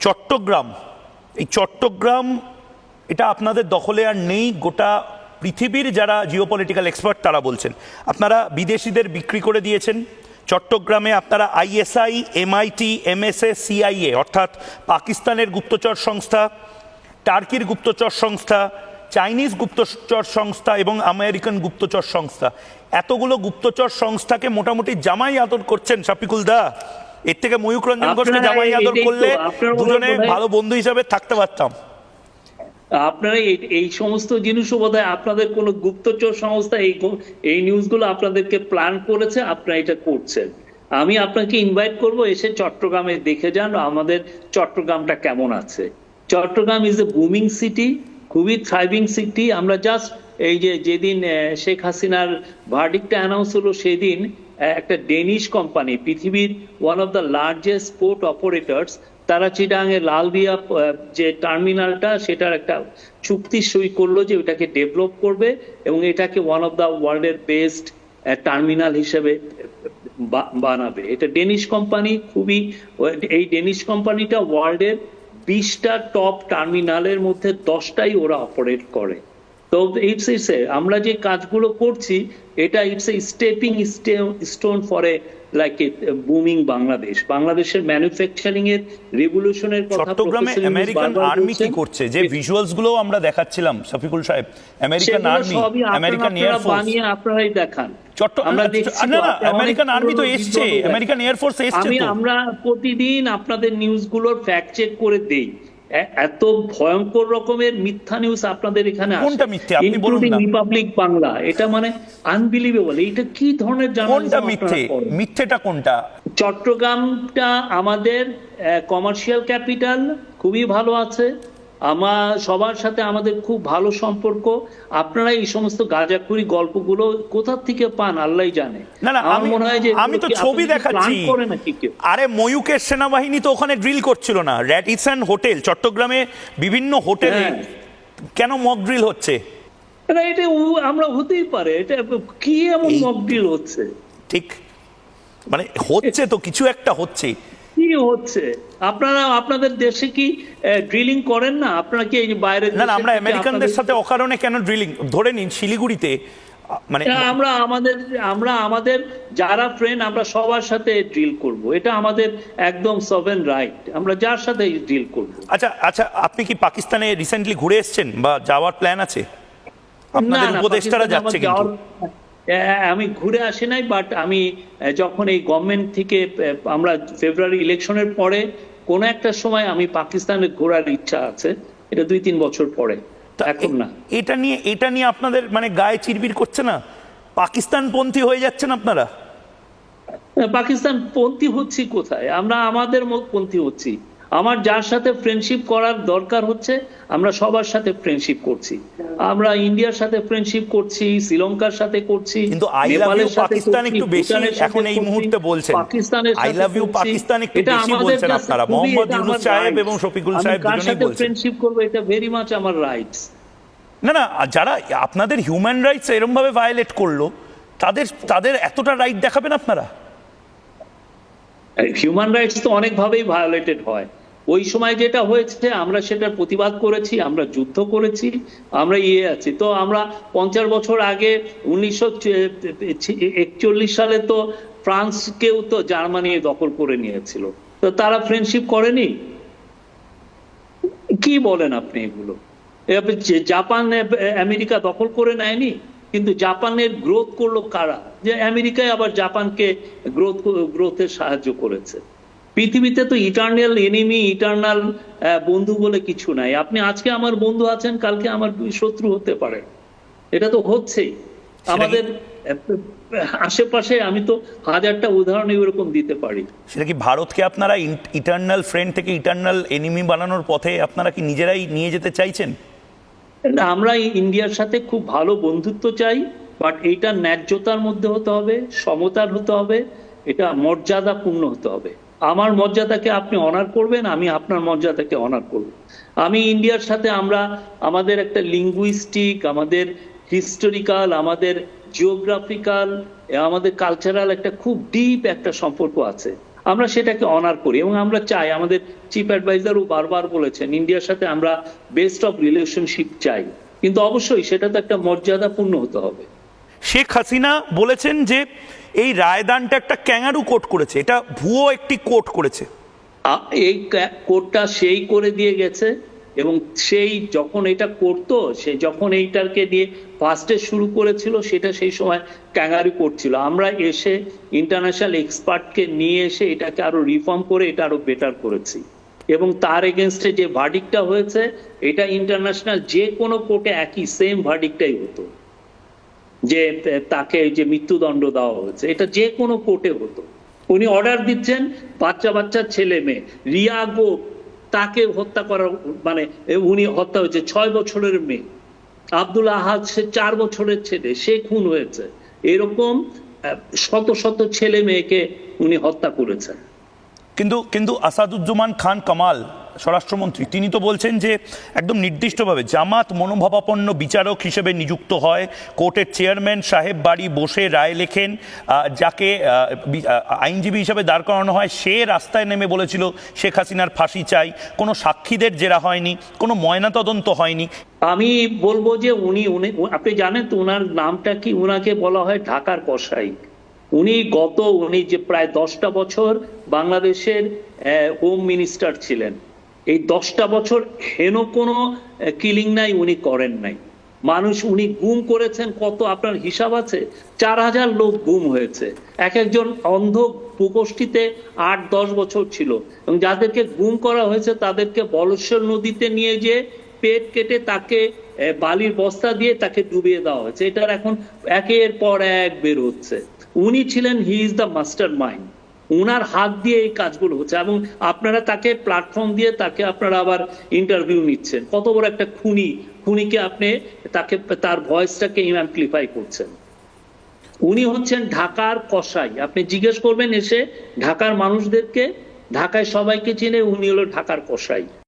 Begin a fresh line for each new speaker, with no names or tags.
চট্টগ্রাম। এই চট্টগ্রাম, এটা আপনাদের দখলে আর নেই, গোটা পৃথিবীর যারা জিওপলিটিক্যাল এক্সপার্ট তারা বলছেন। আপনারা বিদেশিদের বিক্রি করে দিয়েছেন। চট্টগ্রামে আপনারা আইএসআই এমআইটি এমএসএ সিআইএ অর্থাৎ পাকিস্তানের গুপ্তচর সংস্থা, টার্কির গুপ্তচর সংস্থা, চাইনিজ গুপ্তচর সংস্থা এবং আমেরিকান গুপ্তচর সংস্থা। এতগুলো গুপ্তচর সংস্থাকে মোটামুটি জামাই আদর করছেন শফিকুল দা। এর থেকে ময়ূক রঞ্জন ঘোষকে জামাই আদর করলে দুজনে ভালো বন্ধু হিসাবে থাকতে পারতাম।
আপনারা এই সমস্ত জিনিসও বোধ আপনাদের কোনো গুপ্তচর সংস্থা এই এই নিউজগুলো আপনাদেরকে প্ল্যান করেছে আপনারা এটা করছেন। আমি আপনাকে ইনভাইট করব এসে চট্টগ্রামে দেখে যান আমাদের চট্টগ্রামটা কেমন আছে। Chattogram is a booming city খুবই থ্রাইভিং সিটি আমরা জাস্ট এই যে যেদিন শেখ হাসিনার ভার্ডিকটা অ্যানাউন্স হলো সেদিন একটা ডেনিশ কোম্পানি পৃথিবীর one of the largest port operators তারা চিটাঙে লালদিয়া যে টার্মিনালটা সেটার একটা চুক্তি সই করল যে ওটাকে ডেভেলপ করবে এবং এটাকে ওয়ান অফ দ্য ওয়ার্ল্ডের বেস্ট টার্মিনাল হিসেবে বানাবে। এটা ডেনিশ কোম্পানি খুবই, এই ডেনিশ কোম্পানিটা ওয়ার্ল্ডের বিশটা টপ টার্মিনালের মধ্যে দশটাই ওরা অপারেট করে। তো ইটস ইটস আমরা যে কাজগুলো করছি এটা it's a stepping stone for a like a booming Bangladesh বাংলাদেশের ম্যানুফ্যাকচারিং এর রেভলিউশনের কথা
চট্টগ্রামে আমেরিকান আর্মি কি করছে? যে ভিজুয়ালসগুলো আমরা দেখাচ্ছিলাম Shafiqul Sahib. American army American air force
বানিয়ে আপনারাই দেখান। আমরা
না,
দেখছি
না
তো,
না
আপনি অনেক
আমেরিকান আর্মি তো এসছে আমেরিকান এয়ার ফোর্স এসছে
আমরা প্রতিদিন আপনাদের নিউজগুলোর ফ্যাক্ট চেক করে দেই। এত ভয়ঙ্কর রকমের মিথ্যা নিউজ আপনাদের এখানে
কোনটা মিথ্যে? আপনি বলুন না।
রিপাবলিক বাংলা এটা মানে আনবিলিভেবল এটা কি ধরনের
কোনটা মিথ্যে? মিথ্যেটা কোনটা?
চট্টগ্রামটা আমাদের কমার্শিয়াল ক্যাপিটাল খুবই ভালো আছে। আমার সবার সাথে আমাদের খুব ভালো সম্পর্ক। আপনারা এই সমস্ত গাঁজাখুরি গল্পগুলো কোথা থেকে পান আল্লাহ জানে।
না না আমি
মনে হয় যে
আমি তো ছবি দেখাচ্ছি। আরে ময়ূকের সেনাবাহিনী তো ওখানে ড্রিল করছিল না। র্যাডিসন হোটেল চট্টগ্রামে বিভিন্ন হোটেলে
হ্যাঁ।
কেন মক ড্রিল হচ্ছে?
না, এটা আমরা হতেই পারে। এটা কি এমন
এই-
ড্রিল হচ্ছে?
ঠিক। মানে হচ্ছে তো কিছু একটা হচ্ছে।
কি হচ্ছে? আপনারা আপনাদের দেশে কি ড্রিলিং করেন না? আপনারা কি বাইরে
না আমরা আমেরিকানদের সাথে অকারণে কেন ড্রিলিং ধরে নিন শিলিগুড়িতে মানে
আমরা আমাদের আমরা আমাদের যারা ফ্রেন্ড আমরা সবার সাথে ড্রিল করব। এটা আমাদের একদম সভেন রাইট আমরা যার সাথে ড্রিল করব।
আচ্ছা আচ্ছা আপনি কি পাকিস্তানে রিসেন্টলি ঘুরে এসেছেন বা যাওয়ার প্ল্যান আছে? আপনাদের উপদেষ্টারা যাচ্ছে কিন্তু।
আমি ঘুরে আসি নাই বাট আমি যখন এই গভর্নমেন্ট থেকে আমরা ফেব্রুয়ারি ইলেকশনের পরে কোন একটা সময় আমি পাকিস্তানে ঘোরার ইচ্ছা আছে এটা দুই তিন বছর পরে এখন না।
এটা নিয়ে এটা নিয়ে আপনাদের মানে গায়ে চিরবির করছে না? পাকিস্তান পন্থী হয়ে যাচ্ছেন আপনারা?
পাকিস্তান পন্থী হচ্ছি কোথায়? আমরা আমাদের মত পন্থী হচ্ছি। আমার যার সাথে ফ্রেন্ডশিপ করার দরকার হচ্ছে আমরা সবার সাথে ফ্রেন্ডশিপ করছি আমরা ইন্ডিয়ার সাথে ফ্রেন্ডশিপ করছি শ্রীলঙ্কার সাথে করছি
কিন্তু
নেপালের
you
সাথে
পাকিস্তান একটু বেশি এখন এই মুহূর্তে বলছেন।
পাকিস্তানের
love you
করছি।
পাকিস্তান একটু বেশি বলছেন আপনারা। মোহাম্মদ ইউনূস সাহেব এবং শফিকুল সাহেব দুজনেই বলছেন।
ফ্রেন্ডশিপ করব এটা ভেরি মাচ আমার রাইটস
না না যারা আপনাদের হিউম্যান রাইটস এরম ভাবে ভায়োলেট করল তাদের তাদের এতটা রাইট দেখাবেন আপনারা
হিউম্যান রাইটস তো অনেকভাবেই ভায়োলেটেড হয়। ওই সময় যেটা হয়েছে, আমরা সেটার প্রতিবাদ করেছি, আমরা যুদ্ধ করেছি, আমরা ইয়ে আছি। তো আমরা পঞ্চাশ বছর আগে উনিশশো একচল্লিশ সালে তো ফ্রান্সকেও তো জার্মানি দখল করে নিয়েছিল। তো তারা ফ্রেন্ডশিপ করেনি? কি বলেন আপনি এগুলো? জাপান আমেরিকা দখল করে নেয়নি? কিন্তু জাপানের গ্রোথ করল কারা? যে আমেরিকায় আবার জাপানকে গ্রোথ গ্রোথে সাহায্য করেছে। পৃথিবীতে তো ইটার্নাল এনিমি ইটার্নাল বন্ধু বলে কিছু নাই। আপনি আজকে আমার বন্ধু আছেন কালকে আমার শত্রু হতে পারে। এটা তো হচ্ছেই। আমাদের আশেপাশে আমি তো হাজারটা উদাহরণ এরকম দিতে পারি।
সেটা কি ভারতকে আপনারা ইটার্নাল ফ্রেন্ড থেকে ইটার্নাল এনিমি বানানোর পথে আপনারা কি নিজেরাই নিয়ে যেতে চাইছেন?
আমরা ইন্ডিয়ার সাথে খুব ভালো বন্ধুত্ব চাই বাট এইটা ন্যায্যতার মধ্যে হতে হবে, সমতার হতে হবে, এটা মর্যাদাপূর্ণ হতে হবে। আমার মর্যাদাকে আপনি অনার করবেন, আমি আপনার মর্যাদাকে অনার করব। আমি ইন্ডিয়ার সাথে আমরা, আমাদের একটা লিঙ্গুইস্টিক আমাদের হিস্টোরিক্যাল আমাদের জিওগ্রাফিক্যাল আমাদের কালচারাল একটা খুব ডিপ একটা সম্পর্ক আছে। আমরা সেটাকে অনার করি এবং আমরা চাই আমাদের চিফ অ্যাডভাইজারও বারবার বলেছেন ইন্ডিয়ার সাথে আমরা বেস্ট অফ রিলেশনশিপ চাই। কিন্তু অবশ্যই সেটা তো একটা মর্যাদাপূর্ণ হতে হবে।
শেখ হাসিনা বলেছেন যে এই রায়দানটা একটা ক্যাঙারু কোট করেছে এটা ভুয়ো একটি কোট করেছে।
এই কোটটা সেই করে দিয়ে গেছে এবং সেই যখন এটা করতো, সে যখন এইটাকে দিয়ে ফার্স্টে শুরু করেছিল, সেটা সেই সময় ক্যাঙ্গারি করছিল আমরা এসে ইন্টারন্যাশনাল এক্সপার্টকে নিয়ে এসে এটাকে আরও রিফর্ম করে, এটা আরও বেটার করেছি। এবং তার এগেনস্টে যে ভার্ডিকটা হয়েছে, এটা ইন্টারন্যাশনাল যে কোনো কোর্টে একই সেম ভার্ডিকটাই হতো। যে, তাকে যে মৃত্যুদণ্ড দেওয়া হয়েছে, এটা যে কোনো কোর্টে হতো। উনি অর্ডার দিচ্ছেন বাচ্চা বাচ্চা ছেলে মেয়ে রিয়া গো তাকে হত্যা করার মানে উনি হত্যা হয়েছে। ছয় বছরের মেয়ে। আব্দুল আহাদ, সে চার বছরের ছেলে, সে খুন হয়েছে। এরকম শত শত ছেলে মেয়েকে উনি হত্যা করেছেন।
কিন্তু কিন্তু আসাদুজ্জামান খান কামাল স্বরাষ্ট্রমন্ত্রী, তিনি তো বলছেন যে একদম নির্দিষ্টভাবে জামাত মনোভাবাপন্ন বিচারক হিসেবে নিযুক্ত হয়। কোর্টের চেয়ারম্যান সাহেব বাড়ি বসে রায় লেখেন যাকে আইনজীবী হিসেবে দাঁড় করানো হয়, সে রাস্তায় নেমে বলেছিল, শেখ হাসিনার ফাঁসি চাই। কোনো সাক্ষীদের জেরা হয়নি, কোনো ময়নাতদন্ত হয়নি।
আমি বলব যে উনি উনি, আপনি জানেন তো ওনার নামটা কি? ওনাকে বলা হয় ঢাকার কসাই। উনি গত, উনি যে প্রায় দশটা বছর বাংলাদেশের হোম মিনিস্টার ছিলেন। এই দশটা বছর হেন কোনো কিলিং নাই, উনি করেন নাই। মানুষ উনি গুম করেছেন, কত আপনার হিসাব আছে? চার হাজার লোক গুম হয়েছে। এক একজন অন্ধ প্রকোষ্ঠীতে আট, দশ বছর ছিল। এবং যাদেরকে গুম করা হয়েছে, তাদেরকে বলশ্বর নদীতে নিয়ে যে পেট কেটে তাকে বালির বস্তা দিয়ে তাকে ডুবিয়ে দেওয়া হয়েছে। এটার এখন একের পর এক বের হচ্ছে। উনি ছিলেন he is the master mind উনার হাত দিয়ে এই কাজগুলো হচ্ছে এবং আপনারা তাকে প্ল্যাটফর্ম দিয়ে তাকে আপনারা আবার ইন্টারভিউ নিচ্ছেন। কত বড় একটা খুনি, খুনিকে আপনি তাকে, তার ভয়েসটাকে অ্যাম্পলিফাই করছেন। উনি হচ্ছেন ঢাকার কসাই। আপনি জিজ্ঞেস করবেন এসে ঢাকার মানুষদেরকে, ঢাকায় সবাইকে চিনে উনি হলো ঢাকার কসাই।